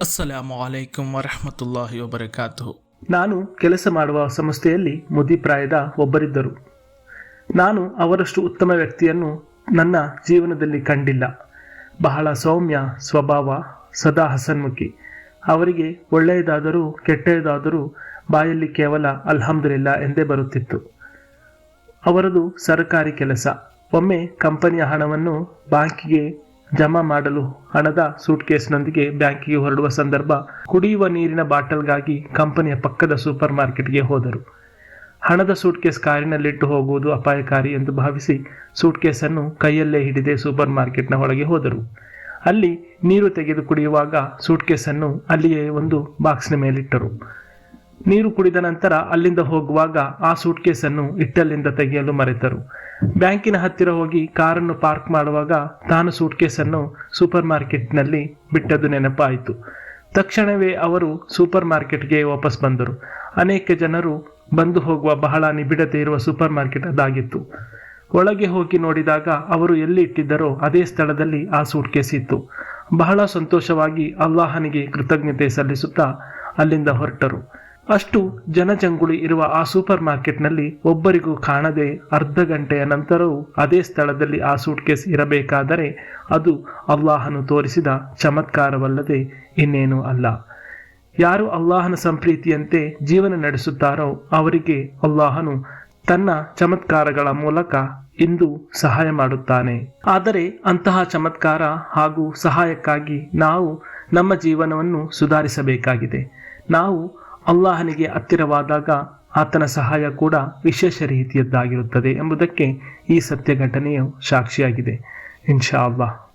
ಅಸ್ಸಲಾಮು ಅಲೈಕುಂ ವರಹಮತುಲ್ಲಾಹಿ ವಬರಕಾತು ನಾನು ಕೆಲಸ ಮಾಡುವ ಸಂಸ್ಥೆಯಲ್ಲಿ ಮುದಿಪ್ರಾಯದ ಒಬ್ಬರಿದ್ದರು. ನಾನು ಅವರಷ್ಟು ಉತ್ತಮ ವ್ಯಕ್ತಿಯನ್ನು ನನ್ನ ಜೀವನದಲ್ಲಿ ಕಂಡಿಲ್ಲ. ಬಹಳ ಸೌಮ್ಯ ಸ್ವಭಾವ, ಸದಾ ಹಸನ್ಮುಖಿ. ಅವರಿಗೆ ಒಳ್ಳೆಯದಾದರೂ ಕೆಟ್ಟದಾದರೂ ಬಾಯಲ್ಲಿ ಕೇವಲ ಅಲ್ಹಮ್ದುಲಿಲ್ಲ ಎಂದೇ ಬರುತ್ತಿತ್ತು. ಅವರದು ಸರ್ಕಾರಿ ಕೆಲಸ. ಒಮ್ಮೆ ಕಂಪನಿಯ ಹಣವನ್ನು ಬ್ಯಾಂಕಿಗೆ ಜಮಾ ಮಾಡಲು ಹಣದ ಸೂಟ್ಕೇಸ್ನೊಂದಿಗೆ ಬ್ಯಾಂಕಿಗೆ ಹೊರಡುವ ಸಂದರ್ಭ ಕುಡಿಯುವ ನೀರಿನ ಬಾಟಲ್ಗಾಗಿ ಕಂಪನಿಯ ಪಕ್ಕದ ಸೂಪರ್ ಮಾರ್ಕೆಟ್ಗೆ ಹೋದರು. ಹಣದ ಸೂಟ್ಕೇಸ್ ಕಾರಿನಲ್ಲಿಟ್ಟು ಹೋಗುವುದು ಅಪಾಯಕಾರಿ ಎಂದು ಭಾವಿಸಿ ಸೂಟ್ಕೇಸನ್ನು ಕೈಯಲ್ಲೇ ಹಿಡಿದೇ ಸೂಪರ್ ಮಾರ್ಕೆಟ್ನ ಒಳಗೆ ಹೋದರು. ಅಲ್ಲಿ ನೀರು ತೆಗೆದು ಕುಡಿಯುವಾಗ ಸೂಟ್ಕೇಸನ್ನು ಅಲ್ಲಿಯೇ ಒಂದು ಬಾಕ್ಸ್ನ ಮೇಲಿಟ್ಟರು. ನೀರು ಕುಡಿದ ನಂತರ ಅಲ್ಲಿಂದ ಹೋಗುವಾಗ ಆ ಸೂಟ್ಕೇಸನ್ನು ಇಟ್ಟಲ್ಲಿಂದ ತೆಗೆಯಲು ಮರೆತರು. ಬ್ಯಾಂಕಿನ ಹತ್ತಿರ ಹೋಗಿ ಕಾರನ್ನು ಪಾರ್ಕ್ ಮಾಡುವಾಗ ತಾನು ಸೂಟ್ಕೇಸನ್ನು ಸೂಪರ್ ಮಾರ್ಕೆಟ್ನಲ್ಲಿ ಬಿಟ್ಟದ್ದು ನೆನಪಾಯಿತು. ತಕ್ಷಣವೇ ಅವರು ಸೂಪರ್ ಮಾರ್ಕೆಟ್ಗೆ ವಾಪಸ್ ಬಂದರು. ಅನೇಕ ಜನರು ಬಂದು ಹೋಗುವ ಬಹಳ ನಿಬಿಡತೆ ಇರುವ ಸೂಪರ್ ಮಾರ್ಕೆಟ್ ಅದಾಗಿತ್ತು. ಒಳಗೆ ಹೋಗಿ ನೋಡಿದಾಗ ಅವರು ಎಲ್ಲಿ ಇಟ್ಟಿದ್ದರೋ ಅದೇ ಸ್ಥಳದಲ್ಲಿ ಆ ಸೂಟ್ ಕೇಸ್ ಇತ್ತು. ಬಹಳ ಸಂತೋಷವಾಗಿ ಅಲ್ಲಾಹನಿಗೆ ಕೃತಜ್ಞತೆ ಸಲ್ಲಿಸುತ್ತಾ ಅಲ್ಲಿಂದ ಹೊರಟರು. ಅಷ್ಟು ಜನಜಂಗುಳಿ ಇರುವ ಆ ಸೂಪರ್ ಮಾರ್ಕೆಟ್ನಲ್ಲಿ ಒಬ್ಬರಿಗೂ ಕಾಣದೆ ಅರ್ಧ ಗಂಟೆಯ ನಂತರವೂ ಅದೇ ಸ್ಥಳದಲ್ಲಿ ಆ ಸೂಟ್ಕೇಸ್ ಇರಬೇಕಾದರೆ ಅದು ಅಲ್ಲಾಹನು ತೋರಿಸಿದ ಚಮತ್ಕಾರವಲ್ಲದೆ ಇನ್ನೇನೂ ಅಲ್ಲ. ಯಾರು ಅಲ್ಲಾಹನ ಸಂಪ್ರೀತಿಯಂತೆ ಜೀವನ ನಡೆಸುತ್ತಾರೋ ಅವರಿಗೆ ಅಲ್ಲಾಹನು ತನ್ನ ಚಮತ್ಕಾರಗಳ ಮೂಲಕ ಇಂದು ಸಹಾಯ ಮಾಡುತ್ತಾನೆ. ಆದರೆ ಅಂತಹ ಚಮತ್ಕಾರ ಹಾಗೂ ಸಹಾಯಕ್ಕಾಗಿ ನಾವು ನಮ್ಮ ಜೀವನವನ್ನು ಸುಧಾರಿಸಬೇಕಾಗಿದೆ. ನಾವು ಅಲ್ಲಾಹನಿಗೆ ಹತ್ತಿರವಾದಾಗ ಆತನ ಸಹಾಯ ಕೂಡ ವಿಶೇಷ ರೀತಿಯದ್ದಾಗಿರುತ್ತದೆ ಎಂಬುದಕ್ಕೆ ಈ ಸತ್ಯ ಘಟನೆಯು ಸಾಕ್ಷಿಯಾಗಿದೆ. ಇನ್ಶಾ ಅಲ್ಲಾಹ್.